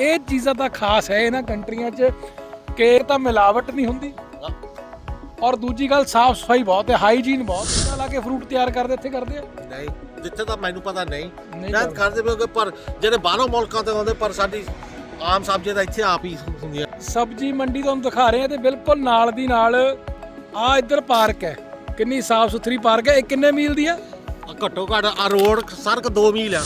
ਇਹ ਚੀਜ਼ਾਂ ਤਾਂ ਖਾਸ ਹੈ ਇਹਨਾਂ ਕੰਟਰੀਆਂ 'ਚ ਕਿ ਤਾਂ ਮਿਲਾਵਟ ਨਹੀਂ ਹੁੰਦੀ। ਔਰ ਦੂਜੀ ਗੱਲ ਸਾਫ਼ ਸਫ਼ਾਈ ਬਹੁਤ ਹੈ ਹਾਈਜੀਨ ਬਹੁਤ ਹੈ। ਲਾ ਕੇ ਫਰੂਟ ਤਿਆਰ ਕਰਦੇ ਇੱਥੇ ਕਰਦੇ ਆ। ਨਹੀਂ ਜਿੱਥੇ ਤਾਂ ਮੈਨੂੰ ਪਤਾ ਨਹੀਂ। ਮਿਹਨਤ ਕਰਦੇ ਪਏ ਪਰ ਜਿਹੜੇ ਬਾਹਰੋਂ ਮੁਲਕਾਂ ਤੋਂ ਆਉਂਦੇ ਪਰ ਸਾਡੀ ਆਮ ਸਬਜ਼ੀ ਤਾਂ ਇੱਥੇ ਆਪ ਹੀ ਹੁੰਦੀਆਂ। ਸਬਜੀ ਮੰਡੀ ਤੁਹਾਨੂੰ ਦਿਖਾ ਰਹੇ ਆ ਤੇ ਬਿਲਕੁਲ ਨਾਲ ਦੀ ਨਾਲ ਆ ਇੱਧਰ ਪਾਰਕ ਹੈ। ਕਿੰਨੀ ਸਾਫ਼ ਸੁਥਰੀ ਪਾਰਕ ਹੈ। ਇਹ ਕਿੰਨੇ ਮੀਲ ਦੀ ਆ ਘੱਟੋ ਘੱਟ ਆ ਰੋਡ ਸੜਕ 2 ਮੀਲ ਆ।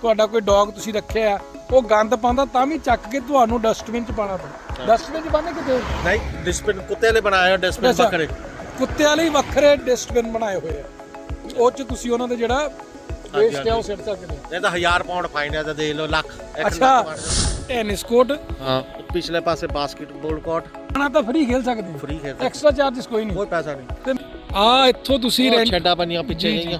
ਤੁਹਾਡਾ ਕੋਈ ਡੌਗ ਤੁਸੀਂ ਰੱਖਿਆ ਆ? ਉਹ ਗੰਦ ਪਾਉਂਦਾ ਤਾਂ ਵੀ ਚੱਕ ਕੇ ਤੁਹਾਨੂੰ ਡਸਟਬਿਨ 'ਚ ਪਾਣਾ। ਪੈਣਾ ਡਸਟਬਿਨ 'ਚ ਪਾਣੇ ਕਿਤੇ? ਨਹੀਂ ਡਿਸਪਿਨ ਕੁੱਤੇ ਬਣਾਇਆ ਡਿਸਪਿਨ ਅੱਛਾ। ਬੱਕਰੇ ਕੁੱਤਿਆਂ ਲਈ ਵੱਖਰੇ ਡਸਟਬਿਨ ਬਣਾਏ ਹੋਏ ਆ। ਉਹ 'ਚ ਤੁਸੀਂ ਉਹਨਾਂ ਦੇ ਜਿਹੜਾ ਵੇਸਟ ਆ ਉਹ ਸਿੱਟ ਸਕਦੇ ਹੋ। ਇਹ ਤਾਂ 1000 ਪਾਉਂਡ ਫਾਈਨ ਹੈ ਤਾਂ ਦੇ ਲਓ ਲੱਖ ਇੱਕ ਅੱਛਾ। ਲੱਖ ਬਣ ਜਾਊ। ਟੈਨਿਸ ਕੋਰਟ ਹਾਂ ਪਿਛਲੇ ਪਾਸੇ ਬਾਸਕਟਬਾਲ ਕੋਰਟ ਖਾਣਾ ਤਾਂ ਫ੍ਰੀ ਖੇਲ ਸਕਦੇ ਹੋ। ਫ੍ਰੀ ਖੇਡਦੇ ਐਕਸਟਰਾ ਚਾਰजेस ਕੋਈ ਨਹੀਂ। ਕੋਈ ਪੈਸਾ ਨਹੀਂ। ਆ ਇੱਥੋਂ ਤੁਸੀਂ ਉਹ ਰੈਂਟ ਛੱਡਾ ਬਣੀਆਂ ਪਿੱਛੇ ਜੀ, ਜੀ। ਗਈਆਂ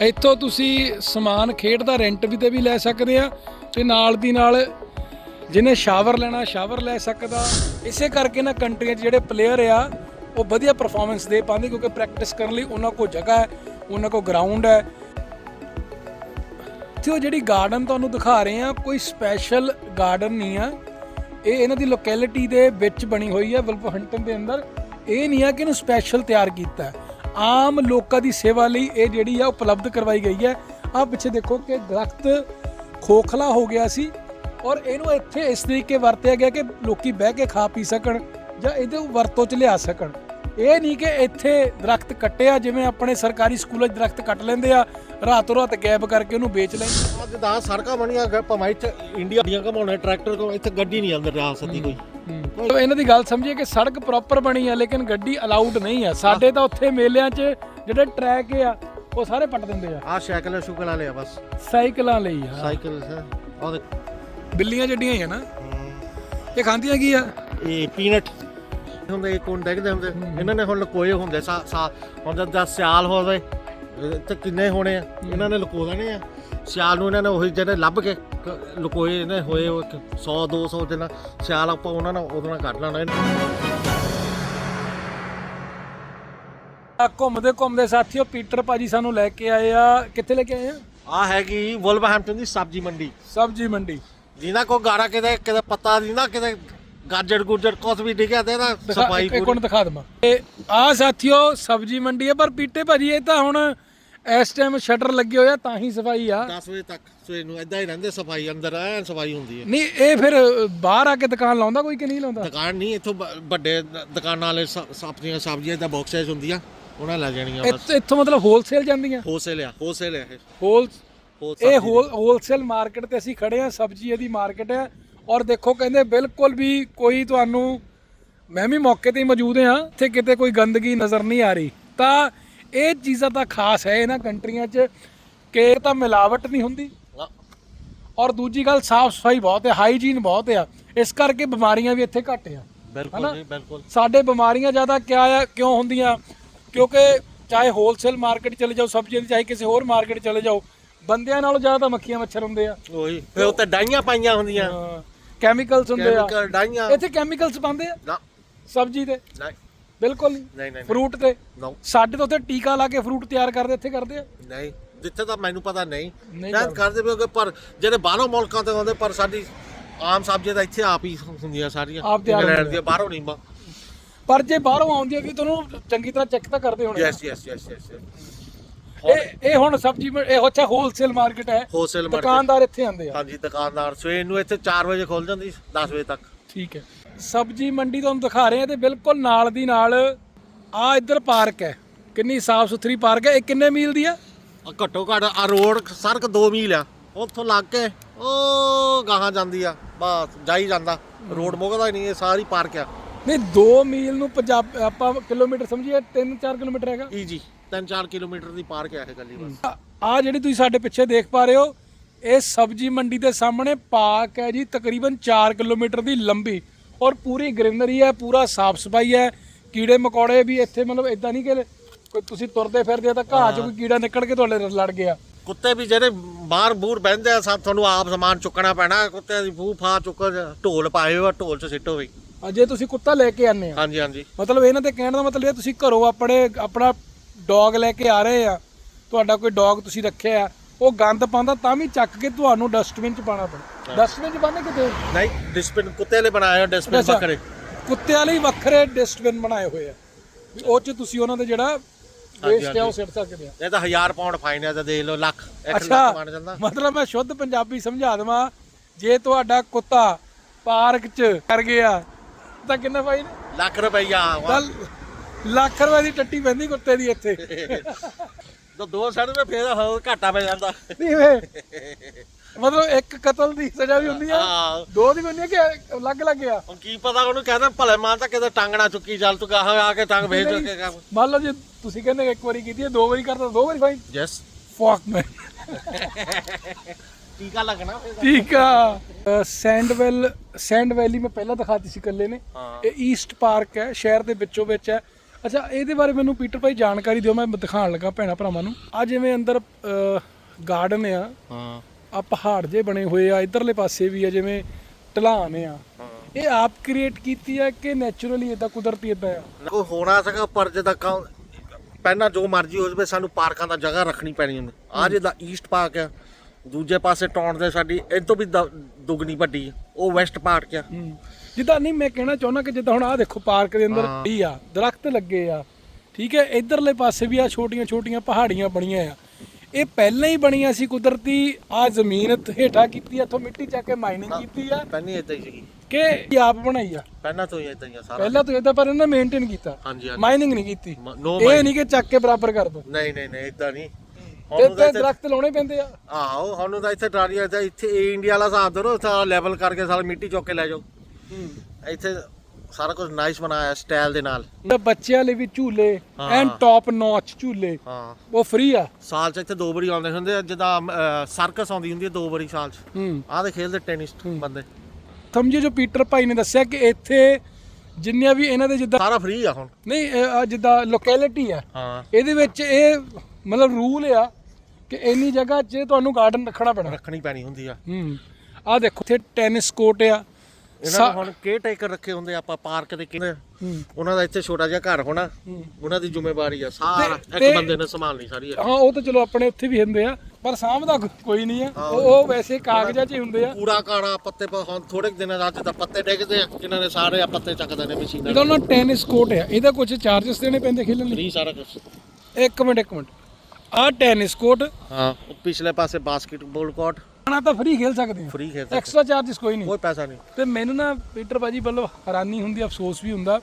ਇੱਥੋਂ ਤੁਸੀਂ ਸਮਾਨ ਖੇਡ ਦਾ ਰੈਂਟ ਵੀ ਤੇ ਵੀ ਲੈ ਸਕਦੇ ਆ। ਤੇ ਨਾਲ ਦੀ ਨਾਲ ਜਿਹਨੇ ਸ਼ਾਵਰ ਲੈਣਾ, ਸ਼ਾਵਰ ਲੈ ਸਕਦਾ। ਇਸੇ ਕਰਕੇ ਨਾ ਕੰਟਰੀਆਂ 'ਚ ਜਿਹੜੇ ਪਲੇਅਰ ਆ, ਉਹ ਵਧੀਆ ਪਰਫਾਰਮੈਂਸ ਦੇ ਪਾਉਂਦੇ ਕਿਉਂਕਿ ਪ੍ਰੈਕਟਿਸ ਕਰਨ ਲਈ ਉਹਨਾਂ ਕੋਲ ਜਗ੍ਹਾ ਹੈ, ਉਹਨਾਂ ਕੋਲ ਗਰਾਊਂਡ ਹੈ। ਤੇ ਉਹ ਜਿਹੜੀ ਗਾਰਡਨ ਤੁਹਾਨੂੰ ਦਿਖਾ ਰਹੇ ਆ ਕੋਈ ਸਪੈਸ਼ਲ ਗਾਰਡਨ ਨਹੀਂ ਆ। ਇਹ ਇਹਨਾਂ ਦੀ ਲੋਕੈਲਿਟੀ ਦੇ ਵਿੱਚ ਬਣੀ ਹੋਈ ਹੈ ਵਲਪਹੰਟਨ ਦੇ ਅੰਦਰ। ਇਹ ਨਹੀਂ ਆ ਕਿ ਇਹਨੂੰ ਸਪੈਸ਼ਲ ਤਿਆਰ ਕੀਤਾ ਹੈ। ਆਮ ਲੋਕਾਂ ਦੀ ਸੇਵਾ ਲਈ ਇਹ ਜਿਹੜੀ ਆ ਉਪਲਬਧ ਕਰਵਾਈ ਗਈ ਹੈ। ਆ ਪਿੱਛੇ ਦੇਖੋ ਕਿ ਦਰਖਤ ਖੋਖਲਾ ਹੋ ਗਿਆ ਸੀ ਔਰ ਇਹਨੂੰ ਇੱਥੇ ਇਸ ਤਰੀਕੇ ਵਰਤਿਆ ਗਿਆ ਕਿ ਲੋਕੀ ਬਹਿ ਕੇ ਖਾ ਪੀ ਸਕਣ ਜਾਂ ਇਹਦੇ ਵਰਤੋਂ ਚ ਲਿਆ ਸਕਣ। ਇਹ ਨਹੀਂ ਕਿ ਇੱਥੇ ਦਰਖਤ ਕੱਟਿਆ ਜਿਵੇਂ ਆਪਣੇ ਸਰਕਾਰੀ ਸਕੂਲਾਂ 'ਚ ਦਰਖਤ ਕੱਟ ਲੈਂਦੇ ਆ ਰਾਤੋਂ ਰਾਤ ਗੈਪ ਕਰਕੇ ਉਹਨੂੰ ਵੇਚ ਲੈਂਦੇ ਅੱਜ ਦਾ ਸੜਕਾਂ ਬਣੀਆਂ ਭਾਵੇਂ ਇੱਥੇ ਇੰਡੀਆ ਦੀਆਂ ਘਮਾਉਣੇ ਟਰੈਕਟਰ ਕੋਲ ਇੱਥੇ ਗੱਡੀ ਨਹੀਂ ਅੰਦਰ ਜਾ ਸਕਦੀ ਕੋਈ। ਤੋ ਇਹਨਾਂ ਦੀ ਗੱਲ ਸਮਝੀਏ ਕਿ ਸੜਕ ਪ੍ਰੋਪਰ ਬਣੀ ਆ ਲੇਕਿਨ ਗੱਡੀ ਅਲਾਉਡ ਨਹੀਂ ਆ। ਸਾਡੇ ਤਾਂ ਉੱਥੇ ਮੇਲਿਆਂ 'ਚ ਜਿਹੜੇ ਟਰੈਕ ਆ ਉਹ ਸਾਰੇ ਪੱਟ ਦਿੰਦੇ ਆ। ਆ ਸਾਈਕਲ ਸ਼ੁਕਲ ਵਾਲੇ ਆ ਬਸ। ਸਾਈਕਲਾਂ ਲਈ ਆ। ਸਾਈਕਲ ਹੈ ਉਹ ਬਿੱਲੀਆਂ ਜੱਡੀਆਂ ਹੀ ਆ ਨਾ। ਇਹ ਖਾਂਦੀਆਂ ਕੀ ਆ? ਇਹ ਪੀਨਟ ਹੁੰਦੇ ਕੋਣ ਡੈਗਦੇ ਹੁੰਦੇ। ਇਹਨਾਂ ਨੇ ਹੁਣ ਲਕੋਏ ਹੁੰਦੇ ਸਾ ਸਾ ਹੁਣ ਜਦ ਦਸ ਸਿਆਲ ਹੋਵੇ ਤੇ ਕਿੰਨੇ ਹੋਣੇ ਆ? ਇਹਨਾਂ ਨੇ ਲਕੋ ਦੇਣੇ ਆ। ਸਿਆਲ ਨੂੰ ਇਹਨਾਂ ਨੇ ਉਹੀ ਜਿਹੜੇ ਲੱਭ ਕੇ ਲਕੋਏ ਇਹਨੇ ਹੋਏ 100 200 ਦਿਨ ਸਿਆਲ ਆਪਾਂ ਉਹਨਾਂ ਨਾਲ ਉਹਦੇ ਨਾਲ ਕੱਢ ਲੈਣਾ ਘੁੰਮਦੇ ਘੁੰਮਦੇ ਸਾਥੀਓ ਪੀਟਰ ਭਾਜੀ ਸਾਨੂੰ ਲੈ ਕੇ ਆਏ ਆ। ਕਿੱਥੇ ਲੈ ਕੇ ਆਏ ਆ? ਆ ਹੈਗੀ ਵੁਲਵਰਹੈਂਪਟਨ ਦੀ ਸਬਜ਼ੀ ਮੰਡੀ। ਸਬਜੀ ਮੰਡੀ। ਜਿਨ੍ਹਾਂ ਕੋ ਗਾੜਾ ਕਿਤੇ ਕਿਤੇ ਪੱਤਾ ਨਹੀਂ ਨਾ ਕਿਤੇ ਗਾਜਰ ਗੁਜਰ ਕੁਛ ਵੀ ਡਿੱਗਿਆ ਤੇ ਨਾ ਦਿਖਾ- ਸਫ਼ਾਈ ਇੱਕ- ਇੱਕ ਪੂਰੀ। ਦਿਖਾ ਦਵਾਂ। ਇਹ ਆ ਸਾਥੀਓ ਸਬਜੀ ਮੰਡੀ ਹੈ ਪਰ ਪੀਟੇ ਭਾਜੀ ਇਹ ਤਾਂ ਹੁਣ ਇਸ ਟਾਈਮ ਸ਼ਟਰ ਲੱਗੇ ਹੋਏ ਆ ਤਾਂ ਹੀ ਸਫ਼ਾਈ ਆ। 10 ਵਜੇ ਤੱਕ ਸਵੇਰ ਨੂੰ ਇਦਾਂ ਹੀ ਰਹਿੰਦੇ ਸਫ਼ਾਈ ਅੰਦਰ ਐਨ ਸਫ਼ਾਈ ਹੁੰਦੀ ਹੈ। ਨਹੀਂ ਇਹ ਫਿਰ ਬਾਹਰ ਆ ਕੇ ਦੁਕਾਨ ਲਾਉਂਦਾ ਕੋਈ ਕਿ ਨਹੀਂ ਲਾਉਂਦਾ? ਦੁਕਾਨ ਨਹੀਂ ਇੱਥੋਂ ਬ- ਵੱਡੇ ਦ- ਦੁਕਾਨਾਂ ਵਾਲੇ ਸ- ਸ- ਆਪਣੀਆਂ ਸਬਜ਼ੀਆਂ ਦਾ ਬਾਕਸਸ ਹੁੰਦੀਆਂ। ਉਹਨਾਂ ਲੈ ਜਾਣੀਆਂ ਬਸ। ਇੱਥ- ਇੱਥੋਂ ਮਤਲਬ ਹੋਲਸੇਲ ਜਾਂਦੀਆਂ? ਹੋਲਸੇਲ ਆ ਹੋਲਸੇਲ ਹੈ ਇਹ। ਹੋਲ ਇਹ ਹੋਲ ਹੋਲਸੇਲ ਮਾਰਕੀਟ ਤੇ ਅਸੀਂ ਖੜੇ ਆ ਸਬਜ਼ੀ ਇਹਦੀ ਮਾਰਕੀਟ ਹੈ ਔਰ ਦੇਖੋ ਕਹਿੰਦੇ ਬਿਲਕੁਲ ਵੀ ਕੋਈ ਤੁਹਾਨੂੰ ਮੈਂ ਵੀ ਮੌਕੇ ਤੇ ਹੀ ਮੌਜੂਦ ਹਾਂ ਇੱਥੇ ਕਿਤੇ ਕੋਈ ਗੰਦਗੀ ਨਜ਼ਰ ਨਹੀਂ ਆ ਰਹੀ। ਤਾਂ ਇਹ ਚੀਜ਼ਾਂ ਤਾਂ ਖਾਸ ਹੈ ਇਹਨਾਂ ਕੰਟਰੀਆਂ 'ਚ ਕਿ ਤਾਂ ਮਿਲਾਵਟ ਨਹੀਂ ਹੁੰਦੀ। ਨਾ, ਔਰ ਦੂਜੀ ਗੱਲ ਸਾਫ਼ ਸਫ਼ਾਈ ਬਹੁਤ ਹੈ ਹਾਈਜੀਨ ਬਹੁਤ ਆ। ਇਸ ਕਰਕੇ ਬਿਮਾਰੀਆਂ ਵੀ ਇੱਥੇ ਘੱਟ ਆ। ਬਿਲਕੁਲ ਬਿਲਕੁਲ। ਸਾਡੇ ਬਿਮਾਰੀਆਂ ਜ਼ਿਆਦਾ ਕਿਆ ਆ ਕਿਉਂ ਹੁੰਦੀਆਂ? ਕਿਉਂਕਿ ਚਾਹੇ ਹੋਲਸੇਲ ਮਾਰਕੀਟ ਚਲੇ ਜਾਓ ਸਬਜ਼ੀਆਂ ਦੀ ਚਾਹੇ ਕਿਸੇ ਹੋਰ ਮਾਰਕੀਟ ਚਲੇ ਜਾਓ ਬੰਦਿਆਂ ਨਾਲੋਂ ਜ਼ਿਆਦਾ ਤਾਂ ਮੱਖੀਆਂ ਮੱਛਰ ਹੁੰਦੇ ਆ। ਉਹੀ ਫਿਰ ਉੱਤੇ ਡਾਈਆਂ ਪਾਈਆਂ ਹੁੰਦੀਆਂ। ਕੈਮੀਕਲਸ ਹੁੰਦੇ ਆ। ਕੈਮੀਕਲ ਡਾਈਆਂ ਇੱਥੇ ਕੈਮੀਕਲਸ ਪਾਉਂਦੇ ਆ? ਨਾ। ਸਬਜ਼ੀ ਤੇ? ਨਹੀਂ ਬਿਲਕੁਲ ਨਹੀਂ। ਨਹੀਂ ਫਰੂਟ ਤੇ? no, ਸਾਡੇ ਤਾਂ ਉੱਥੇ ਟੀਕਾ ਲਾ ਕੇ ਫਰੂਟ ਤਿਆਰ ਕਰਦੇ ਇੱਥੇ ਕਰਦੇ ਆ। ਨਹੀਂ ਜਿੱਥੇ ਤਾਂ ਮੈਨੂੰ ਪਤਾ ਨਹੀਂ। ਮਿਹਨਤ ਕਰਦੇ ਪਏ ਪਰ ਜਿਹੜੇ ਬਾਹਰੋਂ ਮੁਲਕਾਂ ਤੋਂ ਆਉਂਦੇ ਪਰ ਸਾਡੀ ਆਮ ਸਬਜ਼ੀ ਤਾਂ ਇੱਥੇ ਆਪ ਹੀ ਹੁੰਦੀਆਂ ਸਾਰੀਆਂ। ਇੰਗਲੈਂਡ। ਦੀਆਂ ਬਾਹਰੋਂ ਨਹੀਂ ਪਰ ਜੇ ਬਾਹਰੋਂ ਆਉਂਦੀ ਆ ਵੀ ਤੁਹਾਨੂੰ ਚੰਗੀ ਤਰ੍ਹਾਂ ਚੈੱਕ ਤਾਂ ਕਰਦੇ ਹੋਣੇ। ਯੈਸ ਯੈਸ ਯੈਸ ਯੈਸ ਇਹ ਇਹ ਹੁਣ ਸਬਜ਼ੀ ਇਹ ਅੱਛਾ ਹੋਲਸੇਲ ਮਾਰਕੀਟ ਹੈ। ਹੋਲਸੇਲ ਮਾਰਕੀਟ ਦੁਕਾਨਦਾਰ ਇੱਥੇ ਆਉਂਦੇ ਆ। ਹਾਂਜੀ ਦੁਕਾਨਦਾਰ ਸਵੇਰ ਨੂੰ ਇੱਥੇ 4 ਵਜੇ ਖੁੱਲ ਜਾਂਦੀ 10 ਵਜੇ ਤੱਕ। ਠੀਕ ਹੈ। ਸਬਜੀ ਮੰਡੀ ਤੁਹਾਨੂੰ ਦਿਖਾ ਰਹੇ ਆ ਤੇ ਬਿਲਕੁਲ ਨਾਲ ਦੀ ਨਾਲ ਆ ਇੱਧਰ ਪਾਰਕ ਹੈ। ਕਿੰਨੀ ਸਾਫ਼ ਸੁਥਰੀ ਪਾਰਕ ਹੈ। ਇਹ ਕਿੰਨੇ ਮੀਲ ਦੀ ਆ ਆ ਘੱਟੋ ਘੱਟ ਆ ਰੋਡ ਸੜਕ 2 ਮੀਲ ਆ। ਉੱਥੋਂ ਲੱਗ ਕੇ ਉਹ ਗਾਹਾਂ ਜਾਂਦੀ ਆ। ਬਸ ਜਾਈ ਜਾਂਦਾ। ਰੋਡ ਮੁੱਕਦਾ ਹੀ ਨਹੀਂ ਇਹ ਸਾਰੀ ਪਾਰਕ ਆ। ਨਹੀਂ 2 ਮੀਲ ਨੂੰ ਪੰਜਾਬ ਆਪਾਂ ਕਿਲੋਮੀਟਰ ਸਮਝੀਏ 3-4 ਕਿਲੋਮੀਟਰ ਹੈਗਾ। ਈਜੀ 3-4 ਕਿਲੋਮੀਟਰ ਦੀ ਪਾਰਕ ਆ ਇਹ ਗਲੀ ਬਸ। ਆ ਜਿਹੜੀ ਤੁਸੀਂ ਸਾਡੇ ਪਿੱਛੇ ਦੇਖ ਪਾ ਰਹੇ ਹੋ ਇਹ ਸਬਜੀ ਮੰਡੀ ਦੇ ਸਾਹਮਣੇ ਪਾਰਕ ਹੈ ਜੀ ਤਕਰੀਬਨ 4 ਕਿਲੋਮੀਟਰ ਦੀ ਲੰਬੀ। ਔਰ ਪੂਰੀ ਗ੍ਰੀਨਰੀ ਹੈ ਪੂਰਾ ਸਾਫ਼ ਸਫ਼ਾਈ ਹੈ। ਕੀੜੇ ਮਕੌੜੇ ਵੀ ਇੱਥੇ ਮਤਲਬ ਇਦਾਂ ਨਹੀਂ ਕਿ ਕੋਈ ਤੁਸੀਂ ਤੁਰਦੇ ਫਿਰਦੇ ਆ ਤਾਂ ਘਾਹ 'ਚ ਕੋਈ ਕੀੜਾ ਨਿਕਲ ਕੇ ਤੁਹਾਡੇ ਲੜ ਗਿਆ। ਕੁੱਤੇ ਵੀ ਜਿਹੜੇ ਬਾਹਰ ਬੂਰ ਬਹਿੰਦੇ ਆ ਸਾ ਤੁਹਾਨੂੰ ਆਪ ਸਮਾਨ ਚੁੱਕਣਾ ਪੈਣਾ ਕੁੱਤੇ ਦੀ ਫੂ ਫਾ ਚੁੱਕ ਢੋਲ ਪਾਏ ਆ ਢੋਲ 'ਚ ਸਿੱਟੋ ਵੀ। ਜੇ ਤੁਸੀਂ ਕੁੱਤਾ ਲੈ ਕੇ ਆਨੇ ਆ ਹਾਂਜੀ ਹਾਂਜੀ। ਮਤਲਬ ਇਹਨਾਂ ਦੇ ਕਹਿਣ ਦਾ ਮਤਲਬ ਇਹ ਤੁਸੀਂ ਘਰੋਂ ਆਪਣੇ ਆਪਣਾ ਡੌਗ ਲੈ ਕੇ ਆ ਰਹੇ ਆ। ਤੁਹਾਡਾ ਕੋਈ ਡੌਗ ਤੁਸੀਂ ਰੱਖਿਆ ਆ। ਉਹ ਗੰਦ ਪਾਉਂਦਾ ਤਾਂ ਵੀ ਚੱਕ ਕੇ ਤੁਹਾਨੂੰ ਡਸਟਬਿਨ 'ਚ ਪਾਣਾ। ਪੈਣਾ ਡਸਟਬਿਨ ਚ ਬੰਨੇ ਕਿਤੇ? ਨਹੀਂ ਡਿਸਪਿਨ ਕੁੱਤੇ ਲਈ ਬਣਾਏ ਹੋ ਅੱਛਾ। ਬੱਕਰੇ ਕੁੱਤਿਆਂ ਲਈ ਵੱਖਰੇ ਡਸਟਬਿਨ ਬਣਾਏ ਹੋਏ ਆ। ਵੀ ਉਹ ਚ ਤੁਸੀਂ ਉਹਨਾਂ ਦੇ ਜਿਹੜਾ ਵੇਸਟ ਆ ਉਹ ਸਿੱਟ ਸਕਦੇ ਆ। ਇਹ ਤਾਂ 1000 ਪਾਉਂਡ ਫਾਈਨ ਹੈ ਤਾਂ ਦੇਖ ਲਓ ਲੱਖ 1 ਅੱਛਾ। ਲੱਖ ਬਣ ਜਾਂਦਾ। ਮਤਲਬ ਮੈਂ ਸ਼ੁੱਧ ਪੰਜਾਬੀ ਸਮਝਾ ਦਵਾਂ ਜੇ ਤੁਹਾਡਾ ਕੁੱਤਾ ਪਾਰਕ ਚ ਕਰ ਗਿਆ ਤਾਂ ਕਿੰਨਾ ਫਾਈਨ ਲੱਖ ਰੁਪਈਆ ਤਾਂ ਲੱਖ ਰੁਪਏ ਦੀ ਟੱਟੀ ਪੈਂਦੀ ਕੁੱਤੇ ਦੀ ਇੱਥੇ। ਤਾਂ ਦੋ ਸਾਢੇ ਰੁਪਏ ਫੇਰ ਹੋਰ ਘਾਟਾ ਪੈ ਜਾਂਦਾ। ਨਹੀਂ ਵੇ। ਮਤਲਬ ਇੱਕ ਕਤਲ ਦੀ ਸਜ਼ਾ ਵੀ ਹੁੰਦੀ ਆ। ਹਾਂ। ਦੋ ਦੀ ਵੀ ਹੁੰਦੀ ਆ ਕਿ ਅਲੱਗ ਅਲੱਗ ਆ? ਹੁਣ ਕੀ ਪਤਾ ਉਹਨੂੰ ਕਹਿੰਦਾ ਭਲੇ ਮਾਨ ਤਾਂ ਕਿਤੇ ਟੰਗ ਨਾ ਚੁੱਕੀ ਚੱਲ ਤੂੰ ਕਹਾਂ ਆ ਕੇ ਟੰਗ ਵੇਚ ਕੇ ਕੰਮ। ਮੰਨ ਲਓ ਜੇ ਤੁਸੀਂ ਕਹਿੰਦੇ ਇੱਕ ਵਾਰੀ ਕੀਤੀ ਹੈ ਦੋ ਵਾਰੀ ਕਰਦਾ ਦੋ ਵਾਰੀ ਫਾਈਨ ਯੈਸ ਫੱਕ ਮੈਂ ਟੀਕਾ ਲੱਗਣਾ ਫੇਰ। ਠੀਕ ਆ ਸੈਂਡਵੈਲ ਸੈਂਡ ਵੈਲੀ ਮੈਂ ਪਹਿਲਾਂ ਦਿਖਾਤੀ ਸੀ ਇਕੱਲੇ ਨੇ। ਹਾਂ। ਇਹ ਈਸਟ ਪਾਰਕ ਹੈ ਸ਼ਹਿਰ ਦੇ ਵਿੱਚੋਂ ਵਿੱਚ ਹੈ। ਅੱਛਾ ਇਹਦੇ ਬਾਰੇ ਮੈਨੂੰ ਪੀਟਰ ਭਾਈ ਜਾਣਕਾਰੀ ਦਿਓ ਮੈਂ ਦਿਖਾਉਣ ਲੱਗਾ ਭੈਣਾ ਭਰਾਵਾਂ ਨੂੰ। ਆ ਜਿਵੇਂ ਅੰਦਰ ਗਾਰਡਨ ਆ। ਹਾਂ। ਆ ਪਹਾੜ ਜੇ ਬਣੇ ਹੋਏ ਆ ਇਧਰਲੇ ਪਾਸੇ ਵੀ ਆ ਜਿਵੇਂ ਢਲਾਨ ਆ। ਇਹ ਆਪ ਕ੍ਰੀਏਟ ਕੀਤੀ ਆ ਕਿ ਨੇਚਰਲੀ ਇਦਾਂ ਕੁਦਰਤੀ ਇਦਾਂ ਆ? ਕੋਈ ਹੋਣਾ ਸਕਾ ਪਰ ਜਦਾ ਕਾ ਪਹਿਲਾਂ ਜੋ ਮਰਜ਼ੀ ਹੋ ਜਵੇ ਸਾਨੂੰ ਪਾਰਕਾਂ ਦਾ ਜਗ੍ਹਾ ਰੱਖਣੀ ਪੈਣੀ ਹੁੰਦੀ। ਆ ਜਿਹਦਾ ਈਸਟ ਪਾਰਕ ਆ ਦੂਜੇ ਪਾਸੇ ਟਾਉਣ ਦੇ ਸਾਡੀ ਇਹ ਤੋਂ ਵੀ ਦ- ਦੁੱਗਣੀ ਵੱਡੀ ਆ। ਉਹ ਵੈਸਟ ਪਾਰਕ ਆ। ਹੂੰ। ਜਿੱਦਾਂ ਨਹੀਂ ਮੈਂ ਕਹਿਣਾ ਚਾਹੁੰਦਾ ਕਿ ਜਿੱਦਾਂ ਹੁਣ ਆਹ ਦੇਖੋ ਪਾਰਕ ਦੇ ਅੰਦਰ। ਹੀ। ਆ ਦਰਖਤ ਲੱਗੇ ਆ। ਠੀਕ ਹੈ ਇਧਰਲੇ ਪਾਸੇ ਵੀ ਆ ਛੋਟੀਆਂ ਛੋਟੀਆਂ ਪਹਾੜੀਆਂ ਬਣੀਆਂ ਆ। ਇਹ ਪਹਿਲਾਂ ਹੀ ਬਣੀਆਂ ਸੀ ਕੁਦਰਤੀ ਆ ਜ਼ਮੀਨ ਹੇਠਾਂ ਕੀਤੀ ਆ, ਇੱਥੋਂ ਮਿੱਟੀ ਚੱਕ ਕੇ ਮਾਈਨਿੰਗ ਕੀਤੀ ਆ। ਪਹਿਲਾਂ ਇਦਾਂ ਹੀ ਸੀਗੀ। ਕਿ ਇਹ ਆਪ ਬਣਾਈ ਆ। ਪਹਿਲਾਂ ਤੋਂ ਹੀ ਇਦਾਂ ਹੀ ਆ ਸਾਰਾ। ਪਹਿਲਾਂ ਤੋਂ ਇਦਾਂ ਪਰ ਇਹਨਾਂ ਮੇਨਟੇਨ ਕੀਤਾ। ਹਾਂਜੀ ਹਾਂਜੀ। ਮਾਈਨਿੰਗ ਨਹੀਂ ਕੀਤੀ। ਨੋ ਇਹ ਨਹੀਂ ਕਿ ਚੱਕ ਕੇ ਬਰਾਬਰ ਕਰ ਦੋ। ਨਹੀਂ ਨਹੀਂ ਨਹੀਂ ਇਦਾਂ ਨਹੀਂ। ਤੇ ਤੇ ਦਰਖਤ ਲਾਉਣੇ ਪੈਂਦੇ ਆ। ਆਹੋ ਹੁਣ ਤਾਂ ਇੱਥੇ ਡਾਰੀਆਂ ਤੇ ਇੱਥੇ ਇਹ ਇੰਡੀਆ ਵਾਲਾ ਹਿਸਾਬ ਦਰੋ ਸਾਰਾ ਲੈਵਲ ਕਰਕੇ ਸਾਰਾ ਮਿੱਟੀ ਚੁੱਕ ਕੇ ਲੈ ਜਾਓ। ਇੱਥੇ ਸਾਰਾ ਕੁਝ ਨਾਈਸ ਬਣਾਇਆ ਸਟਾਈਲ ਦੇ ਨਾਲ। ਤੇ ਬੱਚਿਆਂ ਲਈ ਵੀ ਝੂਲੇ ਹਾਂ। ਐਂਡ ਟੌਪ ਨੌਚ ਝੂਲੇ। ਹਾਂ। ਉਹ ਫ੍ਰੀ ਆ। ਸਾਲ ਚ ਇੱਥੇ ਦੋ ਵਾਰੀ ਆਉਂਦੇ ਹੁੰਦੇ ਆ ਜਿੱਦਾਂ ਸਰਕਸ ਆਉਂਦੀ ਹੁੰਦੀ ਹੈ ਦੋ ਵਾਰੀ ਸਾਲ ਚ। ਹੂੰ। ਆਹ ਦੇ ਖੇਲਦੇ ਟੈਨਿਸ ਬੰਦੇ। ਸਮਝੇ ਜੋ ਪੀਟਰ ਭਾਈ ਨੇ ਦੱਸਿਆ ਕਿ ਇੱਥੇ ਜਿੰਨੀਆਂ ਵੀ ਇਹਨਾਂ ਦੇ ਜਿੱਦਾਂ ਸਾਰਾ ਫ੍ਰੀ ਆ ਹੁਣ। ਨਹੀਂ ਇਹ ਆ ਜਿੱਦਾਂ ਲੋਕੈਲਿਟੀ ਆ। ਹਾਂ। ਇਹਦੇ ਵਿੱਚ ਇਹ ਮਤਲਬ ਰੂਲ ਆ ਕਿ ਇੰਨੀ ਜਗ੍ਹਾ 'ਚ ਤੁਹਾਨੂੰ ਗਾਰਡਨ ਰੱਖਣਾ ਪੈਣਾ। ਰੱਖਣੀ ਪੈਣੀ ਹੁੰਦੀ ਆ। ਹੂੰ ਆ ਦੇਖੋ ਇੱਥੇ ਟੈਨਿਸ ਕੋਰਟ ਆ। ਇਹਨਾਂ ਨੇ ਹੁਣ ਕੇ ਟੇਕਰ ਰੱਖੇ ਹੁੰਦੇ ਆਪਾਂ ਪਾਰਕ ਦੇ ਕਿਹਨੇ ਹੂੰ। ਉਹਨਾਂ ਦਾ ਇੱਥੇ ਛੋਟਾ ਜਿਹਾ ਘਰ ਹੋਣਾ। ਉਹਨਾਂ ਦੀ ਜ਼ਿੰਮੇਵਾਰੀ ਆ ਸਾਰਾ ਇੱਕ ਬੰਦੇ ਨੇ ਸੰਭਾਲਣੀ ਸਾਰੀ ਆ। ਹਾਂ ਉਹ ਤਾਂ ਚਲੋ ਆਪਣੇ ਉੱਥੇ ਵੀ ਹੁੰਦੇ ਆ ਪਰ ਸਾਂਭਦਾ ਕੋਈ ਨਹੀਂ ਆ। ਉਹ ਵੈਸੇ ਕਾਗਜ਼ਾਂ 'ਚ ਹੀ ਹੁੰਦੇ ਆ। ਪੂਰਾ ਕਾੜਾ ਪੱਤੇ ਹੁਣ ਥੋੜੇ ਦਿਨਾਂ ਬਾਅਦ ਤਾਂ ਪੱਤੇ ਡਿੱਗਦੇ ਆ ਜਿਨ੍ਹਾਂ ਨੇ ਸਾਰੇ ਆ ਪੱਤੇ ਚੱਕਦੇ ਨੇ ਮਸ਼ੀਨਾਂ ਇਹਦਾ ਉਹਨਾਂ ਟੈਨਿਸ ਕੋਰਟ ਆ। ਇਹਦਾ ਕੁਝ ਚਾਰजेस ਦੇਣੇ ਪੈਂਦੇ ਖੇਲਣ ਲਈ? ਫ੍ਰੀ ਸਾਰਾ ਕੁਝ ਇੱਕ ਮਿੰਟ ਇੱਕ ਮਿੰਟ। ਆ ਟੈਨਿਸ ਕੋਰਟ। ਹਾਂ ਪਿਛਲੇ ਪਾਸੇ ਬਾਸਕਟਬਾਲ ਕੋਰਟ ਆਣਾ ਤਾਂ ਫ੍ਰੀ ਖੇਲ ਸਕਦੇ ਫ੍ਰੀ ਖੇਲ ਸਕਦੇ ਐਕਸਟਰਾ ਚਾਰजेस ਕੋਈ ਨਹੀਂ। ਕੋਈ ਪੈਸਾ ਨਹੀਂ। ਤੇ ਮੈਨੂੰ ਨਾ ਪੀਟਰ ਬਾਜੀ ਵੱਲੋਂ ਹੈਰਾਨੀ ਹੁੰਦੀ ਅਫਸੋਸ ਵੀ ਹੁੰਦਾ।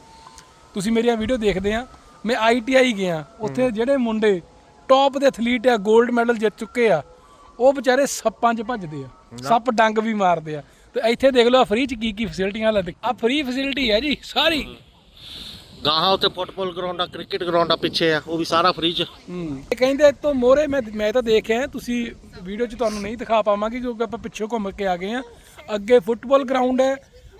ਤੁਸੀਂ ਮੇਰੀਆਂ ਵੀਡੀਓ ਦੇਖਦੇ ਆ। ਮੈਂ ਆਈਟੀਆਈ ਗਿਆ। ਉੱਥੇ ਜਿਹੜੇ ਮੁੰਡੇ ਟੌਪ ਦੇ ਐਥਲੀਟ ਆ 골ਡ ਮੈਡਲ ਜਿੱਤ ਚੁੱਕੇ ਆ ਉਹ ਵਿਚਾਰੇ ਸੱਪਾਂ 'ਚ ਭੱਜਦੇ ਆ। ਸੱਪ ਡੰਗ ਵੀ ਮਾਰਦੇ ਆ। ਤੇ ਇੱਥੇ ਦੇਖ ਲਓ ਫ੍ਰੀ 'ਚ ਕੀ ਕੀ ਫੈਸਿਲਿਟੀਆਂ ਲੱਗ ਆ ਫ੍ਰੀ ਫੈਸਿਲਿਟੀ ਹੈ ਜੀ ਸਾਰੀ। ਗਾਹਾਂ ਉੱਤੇ ਫੁੱਟਬਾਲ ਗਰਾਊਂਡ ਆ ਕ੍ਰਿਕਟ ਗਰਾਊਂਡ ਆ ਪਿੱਛੇ ਆ ਉਹ ਵੀ ਸਾਰਾ ਫ੍ਰੀ ਚ। ਹੂੰ। ਇਹ ਕਹਿੰਦੇ ਇਹ ਤੋਂ ਮੋਰੇ ਮੈਂ ਮੈਂ ਤਾਂ ਦੇਖਿਆ ਤੁਸੀਂ ਵੀਡੀਓ 'ਚ ਤੁਹਾਨੂੰ ਨਹੀਂ ਦਿਖਾ ਪਾਵਾਂਗੇ ਕਿਉਂਕਿ ਆਪਾਂ ਪਿੱਛੇ ਘੁੰਮ ਕੇ ਆ ਗਏ ਆ। ਅੱਗੇ ਫੁੱਟਬਾਲ ਗਰਾਊਂਡ ਹੈ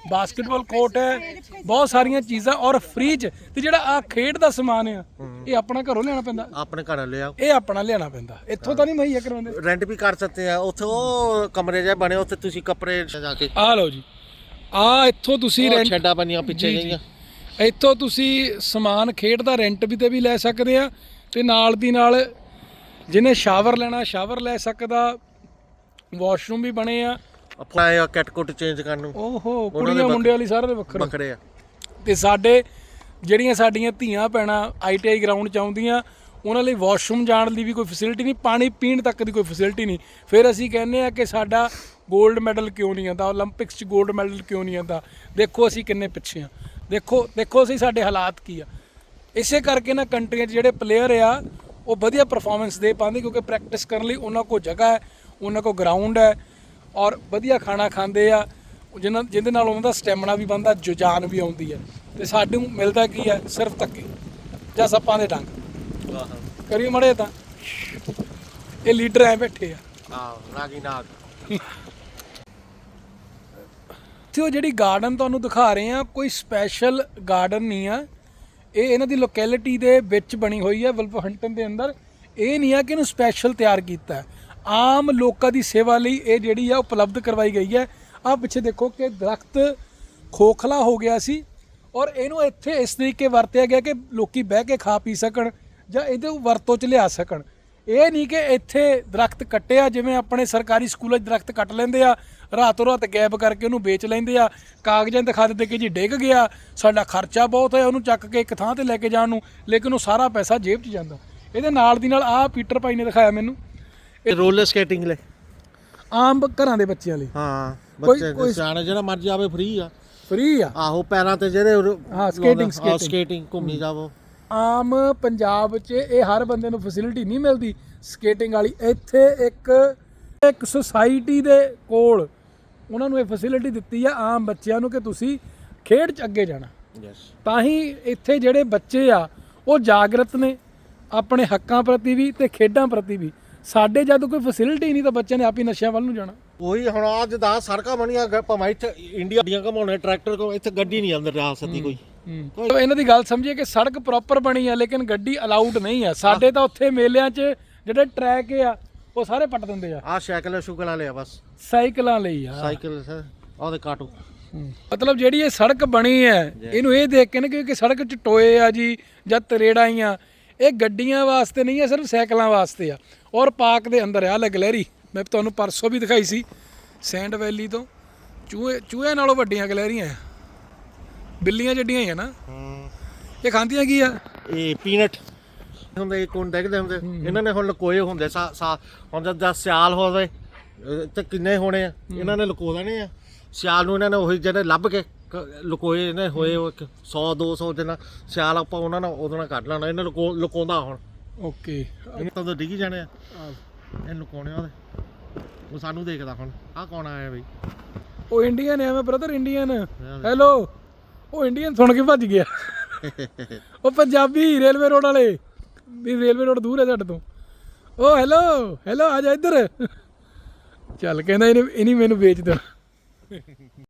ਬਾਸਕਟਬਾਲ ਕੋਰਟ ਹੈ ਬਹੁਤ ਸਾਰੀਆਂ ਚੀਜ਼ਾਂ ਔਰ ਫ੍ਰੀ 'ਚ। ਤੇ ਜਿਹੜਾ ਆ ਖੇਡ ਦਾ ਸਮਾਨ ਆ ਇਹ ਆਪਣਾ ਘਰੋਂ ਲਿਆਉਣਾ ਪੈਂਦਾ? ਆਪਣੇ ਘਰ ਲਿਆ। ਇਹ ਆਪਣਾ ਲਿਆਉਣਾ ਪੈਂਦਾ। ਇੱਥੋਂ ਤਾਂ ਨਹੀਂ ਮੁਹੱਈਆ ਕਰਾਉਂਦੇ ਰੈਂਟ ਵੀ ਕਰ ਸਕਦੇ ਆ ਉੱਥੇ ਉਹ ਕਮਰੇ ਜਿਹੇ ਬਣੇ ਉੱਥੇ ਤੁਸੀਂ ਕੱਪੜੇ ਜਾ ਕੇ ਆ ਲਓ ਜੀ। ਆ ਇੱਥੋਂ ਤੁਸੀਂ ਰੈਂਟ ਛੱਡਾਂ ਬਣੀਆਂ ਪਿੱਛੇ। ਗਈਆਂ ਇੱਥੋਂ ਤੁਸੀਂ ਸਮਾਨ ਖੇਡ ਦਾ ਰੈਂਟ ਵੀ ਤੇ ਵੀ ਲੈ ਸਕਦੇ ਆ ਤੇ ਨਾਲ ਦੀ ਨਾਲ ਜਿਹਨੇ ਸ਼ਾਵਰ ਲੈਣਾ ਸ਼ਾਵਰ ਲੈ ਸਕਦਾ ਵਾਸ਼ਰੂਮ ਵੀ ਬਣੇ ਆ। ਆਪਾਂ ਆ ਕੈਟਕੋਟ ਚੇਂਜ ਕਰਨ ਨੂੰ। ਓਹੋ ਕੁੜੀਆਂ ਮੁੰਡੇ ਵਾਲੀ ਸਾਰੇ ਵੱਖਰੇ। ਵੱਖਰੇ ਆ। ਤੇ ਸਾਡੇ ਜਿਹੜੀਆਂ ਸਾਡੀਆਂ ਧੀਆਂ ਪੈਣਾ ਆਈਟੀਆਈ ਗਰਾਊਂਡ ਚ ਆਉਂਦੀਆਂ ਉਹਨਾਂ ਲਈ ਵਾਸ਼ਰੂਮ ਜਾਣ ਲਈ ਵੀ ਕੋਈ ਫੈਸਿਲਿਟੀ ਨਹੀਂ ਪਾਣੀ ਪੀਣ ਤੱਕ ਦੀ ਕੋਈ ਫੈਸਿਲਿਟੀ ਨਹੀਂ। ਫਿਰ ਅਸੀਂ ਕਹਿੰਦੇ ਆ ਕਿ ਸਾਡਾ 골ਡ ਮੈਡਲ ਕਿਉਂ ਨਹੀਂ ਆਂਦਾ 올림픽ਸ 'ਚ 골ਡ ਮੈਡਲ ਕਿਉਂ ਨਹੀਂ ਆਂਦਾ ਦੇਖੋ ਅਸੀਂ ਕਿੰਨੇ ਪਿੱਛੇ ਆ। ਦੇਖੋ ਦੇਖੋ ਅਸੀਂ ਸਾਡੇ ਹਾਲਾਤ ਕੀ ਆ। ਇਸੇ ਕਰਕੇ ਨਾ ਕੰਟਰੀਆਂ 'ਚ ਜਿਹੜੇ ਪਲੇਅਰ ਆ ਉਹ ਵਧੀਆ ਪਰਫਾਰਮੈਂਸ ਦੇ ਪਾਉਂਦੇ ਕਿਉਂਕਿ ਪ੍ਰੈਕਟਿਸ ਕਰਨ ਲਈ ਉਹਨਾਂ ਕੋਲ ਜਗ੍ਹਾ ਹੈ ਉਹਨਾਂ ਕੋਲ ਗਰਾਊਂਡ ਹੈ ਔਰ ਵਧੀਆ ਖਾਣਾ ਖਾਂਦੇ ਆ। ਜਿਹਨਾਂ ਜਿਹਦੇ ਨਾਲ ਉਹਨਾਂ ਦਾ ਸਟੈਮਿਨਾ ਵੀ ਬਣਦਾ ਜੋ ਜਾਨ ਵੀ ਆਉਂਦੀ ਹੈ। ਤੇ ਸਾਨੂੰ ਮਿਲਦਾ ਕੀ ਹੈ? ਸਿਰਫ ਧੱਕੇ ਜਾਂ ਸੱਪਾਂ ਦੇ ਡੰਗ। ਕਰੀ ਮੜੇ ਤਾਂ। ਇਹ ਲੀਡਰ ਐ ਬੈਠੇ ਆ। ਆਹ ਰਾਗੀ ਨਾਗ। ਇੱਥੇ ਉਹ ਜਿਹੜੀ ਗਾਰਡਨ ਤੁਹਾਨੂੰ ਦਿਖਾ ਰਹੇ ਆ ਕੋਈ ਸਪੈਸ਼ਲ ਗਾਰਡਨ ਨਹੀਂ ਆ। ਇਹ ਇਹਨਾਂ ਦੀ ਲੋਕੈਲਿਟੀ ਦੇ ਵਿੱਚ ਬਣੀ ਹੋਈ ਹੈ ਵਲਪਹੰਟਨ ਦੇ ਅੰਦਰ। ਇਹ ਨਹੀਂ ਆ ਕਿ ਇਹਨੂੰ ਸਪੈਸ਼ਲ ਤਿਆਰ ਕੀਤਾ ਆਮ ਲੋਕਾਂ ਦੀ ਸੇਵਾ ਲਈ ਇਹ ਜਿਹੜੀ ਆ, ਉਪਲਬਧ ਕਰਵਾਈ ਗਈ ਹੈ। ਆ ਪਿੱਛੇ ਦੇਖੋ ਕਿ ਦਰਖਤ ਖੋਖਲਾ ਹੋ ਗਿਆ ਸੀ ਔਰ ਇਹਨੂੰ ਇੱਥੇ ਇਸ ਤਰੀਕੇ ਵਰਤਿਆ ਗਿਆ ਕਿ ਲੋਕੀ ਬਹਿ ਕੇ ਖਾ ਪੀ ਸਕਣ ਜਾਂ ਇਹਦੇ ਵਰਤੋਂ ਚ ਲਿਆ ਸਕਣ। ਇਹ ਨਹੀਂ ਕਿ ਇੱਥੇ ਦਰਖਤ ਕੱਟਿਆ, ਜਿਵੇਂ ਆਪਣੇ ਸਰਕਾਰੀ ਸਕੂਲਾਂ 'ਚ ਦਰਖਤ ਕੱਟ ਲੈਂਦੇ ਆ ਰਾਤੋਂ ਰਾਤ ਗੈਪ ਕਰਕੇ ਉਹਨੂੰ ਵੇਚ ਲੈਂਦੇ ਆ। ਕਾਗਜ਼ਾਂ ਦਿਖਾ ਦਿੰਦੇ ਕਿ ਜੀ ਡਿੱਗ ਗਿਆ ਸਾਡਾ ਖਰਚਾ ਬਹੁਤ ਹੈ ਉਹਨੂੰ ਚੱਕ ਕੇ ਇੱਕ ਥਾਂ ਤੇ ਲੈ ਕੇ ਜਾਣ ਨੂੰ ਲੇਕਿਨ ਉਹ ਸਾਰਾ ਪੈਸਾ ਜੇਬ 'ਚ ਜਾਂਦਾ। ਇਹਦੇ ਨਾਲ ਦੀ ਨਾਲ ਆਹ ਪੀਟਰ ਭਾਈ ਨੇ ਦਿਖਾਇਆ ਮੈਨੂੰ। ਇਹ ਰੋਲਰ ਸਕੇਟਿੰਗ ਲੈ ਆਮ ਘਰਾਂ ਦੇ ਬੱਚਿਆਂ ਲਈ। ਹਾਂ ਬੱਚੇ ਸਿਆਣੇ ਜਿਹੜਾ ਮਰਜ਼ੀ ਆਵੇ ਫ੍ਰੀ ਆ। ਫ੍ਰੀ ਆ? ਆਹੋ ਪੈਰਾਂ ਤੇ ਜਿਹੜੇ ਹਾਂ, skating। skating ਘੁੰਮੀ ਜਾਵੋ। ਆਮ ਪੰਜਾਬ 'ਚ ਇਹ ਹਰ ਬੰਦੇ ਨੂੰ ਫੈਸਿਲਿਟੀ ਨਹੀਂ ਮਿਲਦੀ। ਸਕੇਟਿੰਗ ਵਾਲੀ ਇੱਥੇ ਇੱਕ ਇੱਕ ਸੁਸਾਇਟੀ ਦੇ ਕੋਲ ਉਹਨਾਂ ਨੂੰ ਇਹ ਫੈਸਿਲਿਟੀ ਦਿੱਤੀ ਆ ਆਮ ਬੱਚਿਆਂ ਨੂੰ ਕਿ ਤੁਸੀਂ ਖੇਡ 'ਚ ਅੱਗੇ ਜਾਣਾ। ਯੈਸ ਤਾਂ ਹੀ ਇੱਥੇ ਜਿਹੜੇ ਬੱਚੇ ਆ ਉਹ ਜਾਗਰਤ ਨੇ ਆਪਣੇ ਹੱਕਾਂ ਪ੍ਰਤੀ ਵੀ ਤੇ ਖੇਡਾਂ ਪ੍ਰਤੀ ਵੀ। ਸਾਡੇ ਜਦ ਕੋਈ ਫੈਸਿਲਿਟੀ ਨਹੀਂ ਤਾਂ ਬੱਚਿਆਂ ਨੇ ਆਪ ਹੀ ਨਸ਼ਿਆਂ ਵੱਲ ਨੂੰ ਜਾਣਾ। ਉਹੀ ਹੁਣ ਅੱਜ ਦਾ ਸੜਕਾਂ ਬਣੀਆਂ ਗ- ਭਾਵੇਂ ਇੱਥੇ ਇੰਡੀਆ ਦੀਆਂ ਘਮਾਉਣੇ ਟਰੈਕਟਰ ਕੋ ਇੱਥੇ ਗੱਡੀ ਨਹੀਂ ਅੰਦਰ ਜਾ ਸਕਦੀ ਕੋਈ। ਤੋ ਇਹਨਾਂ ਦੀ ਗੱਲ ਸਮਝੀਏ ਕਿ ਸੜਕ ਪ੍ਰੋਪਰ ਬਣੀ ਆ ਲੇਕਿਨ ਗੱਡੀ ਅਲਾਉਡ ਨਹੀਂ ਆ। ਸਾਡੇ ਤਾਂ ਉੱਥੇ ਮੇਲਿਆਂ 'ਚ ਜਿਹੜੇ ਟਰੈਕ ਆ ਉਹ ਸਾਰੇ ਪੱਟ ਦਿੰਦੇ ਆ। ਆਹ ਸਾਈਕਲ ਸ਼ੁਕਲਾਂ ਲਿਆ ਬਸ। ਸਾਈਕਲਾਂ ਲਈ ਆ। ਸਾਈਕਲ ਉਹਦੇ ਕਾਟੋ। ਮਤਲਬ ਜਿਹੜੀ ਇਹ ਸੜਕ ਬਣੀ ਹੈ ਇਹਨੂੰ ਇਹ ਦੇਖ ਕੇ ਨਾ ਕਿਉਂਕਿ ਸੜਕ 'ਚ ਟੋਏ ਆ ਜੀ ਜਾਂ ਤਰੇੜਾਂ ਹੀ ਆ ਇਹ ਗੱਡੀਆਂ ਵਾਸਤੇ ਨਹੀਂ ਹੈ ਸਿਰਫ ਸਾਈਕਲਾਂ ਵਾਸਤੇ ਆ। ਔਰ ਪਾਰਕ ਦੇ ਅੰਦਰ ਆ ਲੈ ਗਲੈਰੀ ਮੈਂ ਤੁਹਾਨੂੰ ਪਰਸੋਂ ਵੀ ਦਿਖਾਈ ਸੀ ਸੈਂਡ ਵੈਲੀ ਤੋਂ। ਚੂਹੇ ਚੂਹੇ ਨਾਲੋਂ ਵੱਡੀਆਂ ਗਲੈਰੀਆਂ ਆ। ਬਿੱਲੀਆਂ ਜੱਡੀਆਂ ਹੀ ਆ ਨਾ। ਇਹ ਖਾਂਦੀਆਂ ਕੀ ਆ? ਇਹ ਪੀਨਟ। ਹੁੰਦੇ ਕੋਣ ਡੈਗਦੇ ਹੁੰਦੇ। ਇਹਨਾਂ ਨੇ ਹੁਣ ਲਕੋਏ ਹੁੰਦੇ ਸਾ ਸਾ- ਹੁਣ ਜਦ ਜਦ ਸਿਆਲ ਹੋਵੇ ਅਹ ਤੇ ਕਿੰਨੇ ਹੋਣੇ ਆ? ਇਹਨਾਂ ਨੇ ਲਕੋ ਦੇਣੇ ਆ। ਸਿਆਲ ਨੂੰ ਇਹਨਾਂ ਨੇ ਉਹੀ ਜਿਹੜੇ ਲੱਭ ਕੇ ਕ- ਲਕੋਏ ਨੇ ਹੋਏ 100 200 ਦੇ ਨਾਲ ਸਿਆਲ ਆਪਾਂ ਉਹਨਾਂ ਨਾਲ ਉਹਦੇ ਨਾਲ ਕੱਢ ਲੈਣਾ। ਇਹਨਾਂ ਲਕੋ ਲਕੋਂਦਾ ਹੁਣ। ਓਕੇ। ਇਹ ਤਾਂ ਉਦੋਂ ਡਿੱਗੀ ਜਾਣੇ ਆ। ਇਹ ਲੁਕਾਉਣੇ ਉਹਦੇ। ਉਹ ਸਾਨੂੰ ਦੇਖਦਾ ਹੁਣ ਆਹ ਕੌਣ ਆਇਆ ਬਈ? ਉਹ ਇੰਡੀਅਨ ਮੈਂ ਬ੍ਰਦਰ ਇੰਡੀਅਨ ਹੈਲੋ ਉਹ ਇੰਡੀਅਨ ਸੁਣ ਕੇ ਭੱਜ ਗਿਆ। ਉਹ ਪੰਜਾਬੀ ਰੇਲਵੇ ਰੋਡ ਵਾਲੇ। ਵੀ ਰੇਲਵੇ ਰੋਡ ਦੂਰ ਹੈ ਸਾਡੇ ਤੋਂ। ਉਹ ਹੈਲੋ ਹੈਲੋ ਆ ਜਾ ਇੱਧਰ। ਚੱਲ ਕਹਿੰਦਾ ਇਹਨੇ ਇਹਨੀ ਮੈਨੂੰ ਵੇਚ ਦੇਣਾ।